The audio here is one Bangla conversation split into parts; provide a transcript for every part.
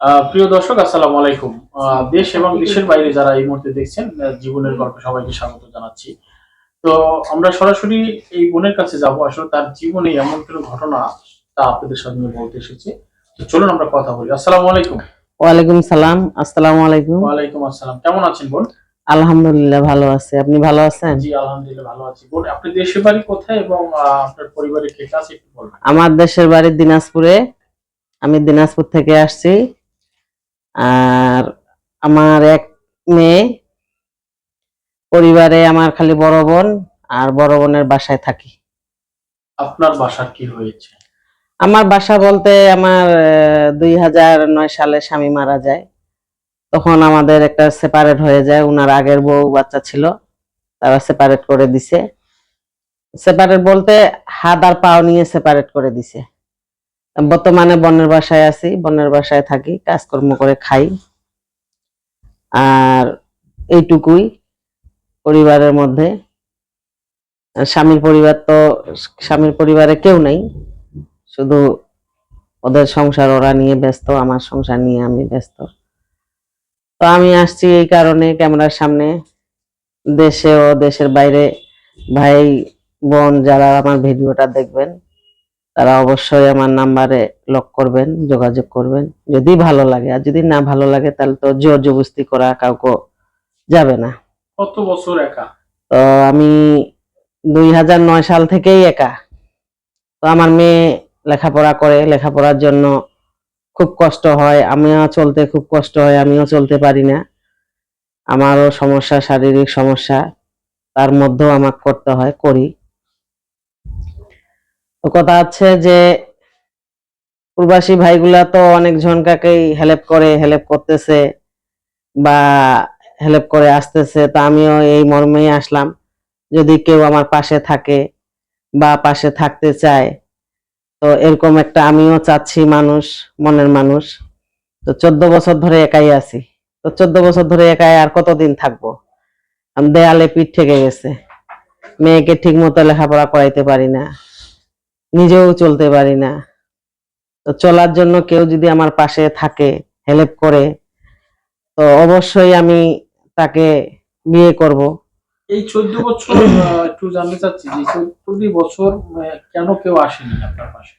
আহ, প্রিয় দর্শক আসসালামু আলাইকুম। দেশ এবং দেশের বাইরে যারা এই মুহূর্তে দেখছেন জীবনের গল্প সবাইকে স্বাগত জানাচ্ছি। তো আমরা সরাসরি এই বোনের কাছে যাব। আসলে তার জীবনে এমন কোনো ঘটনা তা আপনাদের সামনে বলতে এসেছে। তো চলুন আমরা কথা বলি। আসসালামু আলাইকুম। ওয়ালাইকুম সালাম আসসালামু আলাইকুম। ওয়ালাইকুম আসসালাম। কেমন আছেন বোন? আলহামদুলিল্লাহ ভালো আছে। আপনি ভালো আছেন? জি আলহামদুলিল্লাহ ভালো আছি। বোন আপনি দেশের বাড়ি কোথায় এবং আপনার পরিবারে কে কে আছে একটু বলবেন? আমার দেশের বাড়ি দিনাজপুরে। আমি দিনাজপুর থেকে আসছি। আর আমার এক মেয়ে পরিবারে আমার খালি বড় বোন আর বড় বোনের বাসায় থাকি। আপনার বাসার কি হয়েছে? আমার বাসা বলতে আমার দুই হাজার নয় সালে স্বামী মারা যায়। তখন আমাদের একটা সেপারেট হয়ে যায়। উনার আগের বউ বাচ্চা ছিল তারা সেপারেট করে দিছে। সেপারেট বলতে হাত আর পাও নিয়ে সেপারেট করে দিছে। বর্তমানে বনের বাসায় আছি, বনের বাসায় থাকি, কাজকর্ম করে খাই। আর এইটুকুই পরিবারের মধ্যে। স্বামীর পরিবার তো, স্বামীর পরিবারে কেউ নেই। শুধু ওদের সংসার, ওরা নিয়ে ব্যস্ত, আমার সংসার নিয়ে আমি ব্যস্ত। তো আমি আসছি এই কারণে ক্যামেরার সামনে। দেশে ও দেশের বাইরে ভাই, বোন যারা আমার ভিডিওটা দেখবেন তারা অবশ্যই আমার নাম্বারে লক করবেন যোগাযোগ করবেন। যদি ভালো লাগে আর যদি না ভালো লাগে তাহলে তো জোর জবস্তি করা কাউকে যাবে না। কত বছর একা? তো আমি দুই হাজার নয় সাল থেকেই একা। তো আমার মেয়ে লেখাপড়া করে লেখাপড়ার জন্য খুব কষ্ট হয় আমিও চলতে খুব কষ্ট হয় আমিও চলতে পারি না। আমারও সমস্যা শারীরিক সমস্যা তার মধ্যেও আমাকে করতে হয় করি। তো কথা হচ্ছে যে প্রবাসী ভাইগুলা তো অনেক জনকাকেই হেল্প করে হেল্প করতেছে বা হেল্প করে আসতেছে। তো আমিও এই মর্মেই আসলাম। যদি কেউ আমার পাশে থাকে বা পাশে থাকতে চায়, তো এরকম একটা আমিও চাচ্ছি মানুষ, মনের মানুষ। তো চোদ্দ বছর ধরে একাই আছি। তো চোদ্দ বছর ধরে একাই আর কতদিন থাকব? দেয়ালে পিঠ থেকে গেছে। মেয়েকে ঠিক মতো লেখাপড়া করাইতে পারি না। নিজেও চলতে পারি না। তো চলার জন্য কেউ যদি আমার পাশে থাকে হেল্প করে তো অবশ্যই আমি তাকে বিয়ে করব। এই চোদ্দ বছর একটু জানতে চাচ্ছি যে চোদ্দ বছর কেন কেউ আসেনি আপনার পাশে?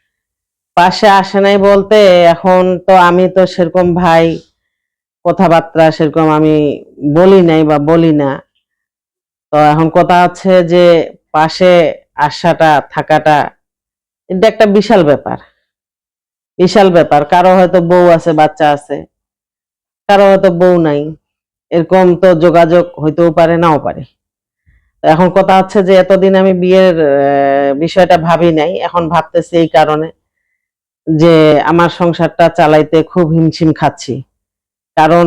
পাশে আসে নাই বলতে এখন তো আমি তো সেরকম ভাই কথাবার্তা সেরকম আমি বলি নাই বা বলি না। তো এখন কথা হচ্ছে যে পাশে আসাটা থাকাটা এটা একটা বিশাল ব্যাপার। বিশাল ব্যাপার। কারও হয়তো বউ আছে, বাচ্চা আছে, কারও হয়তো বউ নাই। এরকম তো যোগাযোগ হইতেও পারে, নাও পারে। এখন কথা হচ্ছে যে এতদিন আমি বিয়ের বিষয়টা ভাবি নাই। এখন ভাবতেছি এই কারণে যে আমার সংসারটা চালাইতে খুব হিমশিম খাচ্ছি। কারণ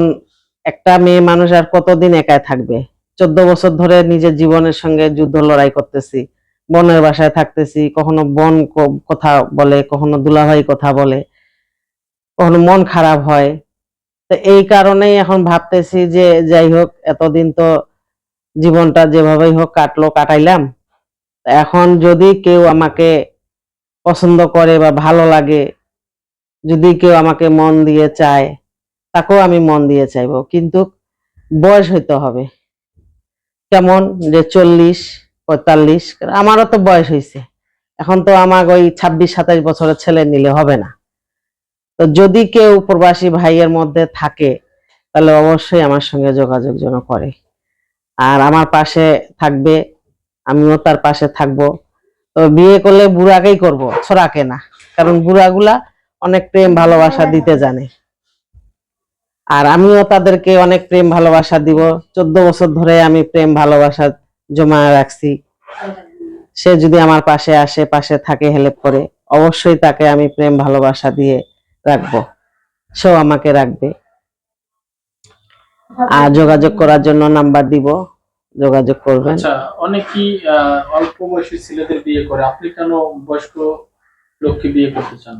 একটা মেয়ে মানুষ আর কতদিন একাই থাকবে? চোদ্দ বছর ধরে নিজের জীবনের সঙ্গে যুদ্ধ লড়াই করতেছি। বোনের বাসায় থাকতেছি, কখনো বোন কথা বলে, কখনো দুলাভাই কথা বলে, কখনো মন খারাপ হয়। তো এই কারণেই এখন ভাবতেছি যে যাই হোক, এতদিন তো জীবনটা যেভাবেই হোক কাটলো, কাটাইলাম। এখন যদি কেউ আমাকে পছন্দ করে বা ভালো লাগে, যদি কেউ আমাকে মন দিয়ে চায়, তাকেও আমি মন দিয়ে চাইব। কিন্তু বয়স হইতে হবে। কেমন? যে চল্লিশ। পঁয়তাল্লিশ আমারও তো বয়স হয়েছে এখন তো আমার ওই ছাব্বিশ, সাতাশ বছরের ছেলে নিলে হবে না। তো যদি কেউ প্রবাসী ভাইয়ের মধ্যে থাকে, তাহলে অবশ্যই আমার সঙ্গে যোগাযোগ যেন করে। আর আমার পাশে থাকবে, আমিও তার পাশে থাকব। তো বিয়ে করলে বুড়াকেই করব, ছোড়াকে না। কারণ বুড়াগুলা অনেক প্রেম, ভালোবাসা দিতে জানে। আর আমিও তাদেরকে অনেক প্রেম, ভালোবাসা দিব। চোদ্দ বছর ধরে আমি প্রেম, ভালোবাসা জমা রাখছি। সে যদি আমার পাশে আসে পাশে থাকে হেল্প করে অবশ্যই তাকে আমি প্রেম ভালোবাসা দিয়ে রাখব। সেও আমাকে রাখবে। আর যোগাযোগ করার জন্য নাম্বার দিব। যোগাযোগ করবেন। আচ্ছা অনেকেই অল্প বয়সী ছেলেদের বিয়ে করে। আপনি কেন বয়স্ক লোককে বিয়ে করতে চান?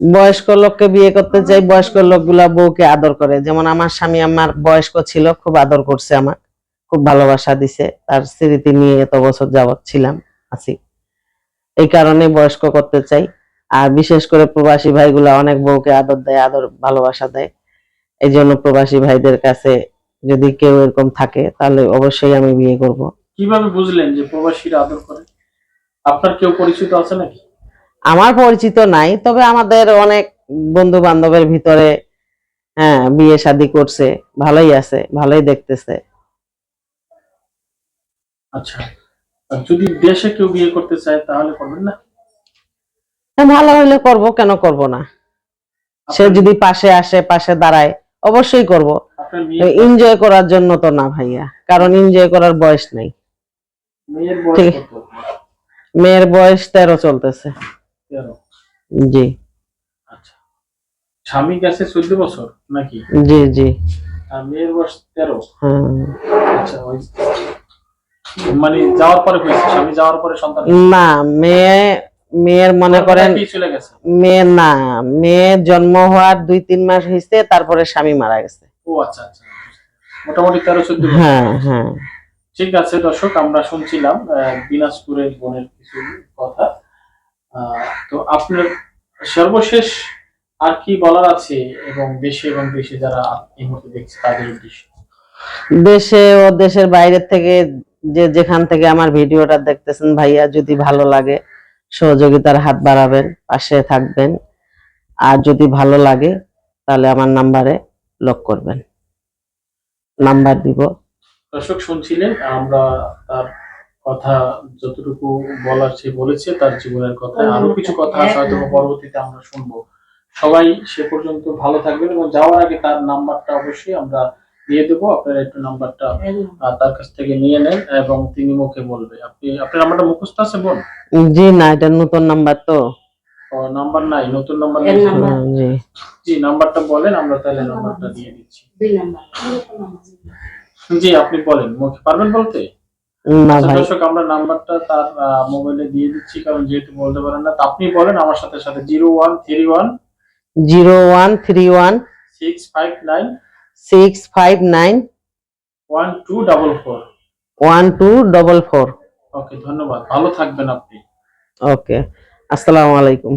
বয়স্ক লোককে বিয়ে করতে চাই। বয়স্ক লোকগুলা বউকে আদর করে। যেমন আমার স্বামী আমার বয়স্ক ছিল খুব আদর করছে আমার খুব ভালোবাসা দিছে। তার স্মৃতি নিয়ে এত বছর যাবৎ ছিলাম আছি। এই কারণে বয়স্ক করতে চাই। আর বিশেষ করে প্রবাসী ভাইগুলা অনেক বউকে আদর দেয় আদর ভালোবাসা দেয়। এই জন্য প্রবাসী ভাইদের কাছে যদি কেউ এরকম থাকে তাহলে অবশ্যই আমি বিয়ে করব। কীভাবে বুঝলেন যে প্রবাসীরা আদর করে? আপনার কেউ পরিচিত আছে নাকি? আমার পরিচিত নাই তবে আমাদের অনেক বন্ধু বান্ধবের ভিতরে হ্যাঁ বিয়ে শাদী করছে ভালোই আছে ভালোই দেখতেছে। আচ্ছা। যদি দেশে কেউ বিয়ে করতে চায় তাহলে করবেন না? ভালো হইলে করব কেন করব না? সে যদি পাশে আসে পাশে দাঁড়ায় অবশ্যই করব। এনজয় করার জন্য তো না ভাইয়া। কারণ এনজয় করার বয়স নাই। মেয়ের বয়স তেরো চলতেছে। জি। আচ্ছা। স্বামী গেছে চোদ্দ বছর নাকি? জি জি। আর মেয়ের বয়স তেরো। হ্যাঁ। আচ্ছা মানে যাওয়ার পরে স্বামী যাওয়ার পরে সন্তান না মেয়ে মেয়ের মনে করেন মেয়ে না মেয়ে জন্ম হওয়ার দুই তিন মাস হয়েছে তারপরে স্বামী মারা গেছে। ও আচ্ছা আচ্ছা মোটামুটি তেরো চোদ্দ হ্যাঁ হ্যাঁ। ঠিক আছে দর্শক আমরা শুনছিলাম দিনাজপুরের বোনের কিছু কথা। তো আপনার সর্বশেষ আর কি বলার আছে এবং দেশে এবং দেশে যারা এই মুহূর্তে দেখছে তাদের উদ্দেশ্যে? দেশে ও দেশের বাইরে থেকে যে যেখান থেকে আমার ভিডিওটা দেখতেছেন ভাইয়া, যদি ভালো লাগে, সহযোগিতার হাত বাড়াবেন, পাশে থাকবেন। আর যদি ভালো লাগে, তাহলে আমার নাম্বারে লক করবেন। নাম্বার দিব। দর্শক, শুনছিলেন, আমরা তার কথা যতটুকু বলার সে বলেছে, তার জীবনের কথা আরও কিছু কথা হয়তো পরবর্তীতে আমরা শুনব। সবাই সে পর্যন্ত ভালো থাকবেন এবং যাওয়ার আগে তার নাম্বারটা অবশ্যই আমরা দিয়ে দেবো আপনার একটু নাম্বারটা আহ, তার কাছ থেকে নিয়ে নেন এবং তিনি মুখে বলবে। আপনি আপনার নাম্বারটা মুখস্থ আছে বোন? জি না এটা নতুন নাম্বার তো। ও নাম্বার নাই নতুন নাম্বার নেই জি। জি নাম্বারটা বলেন আমরা তাহলে নাম্বারটা দিয়ে দিচ্ছি। দুই নাম্বার। জি আপনি বলেন মুখে পারবেন বলতে? না আচ্ছা, ভাই। দর্শক আমরা নাম্বারটা তার মোবাইলে দিয়ে দিচ্ছি কারণ যেহেতু বলতে পারেন না তা আপনি বলেন আমার সাথে সাথে zero one three one zero one three one six five nine six five nine one two double four one two double four okay ধন্যবাদ। ভালো থাকবেন আপনি। ওকে আসসালামু আলাইকুম।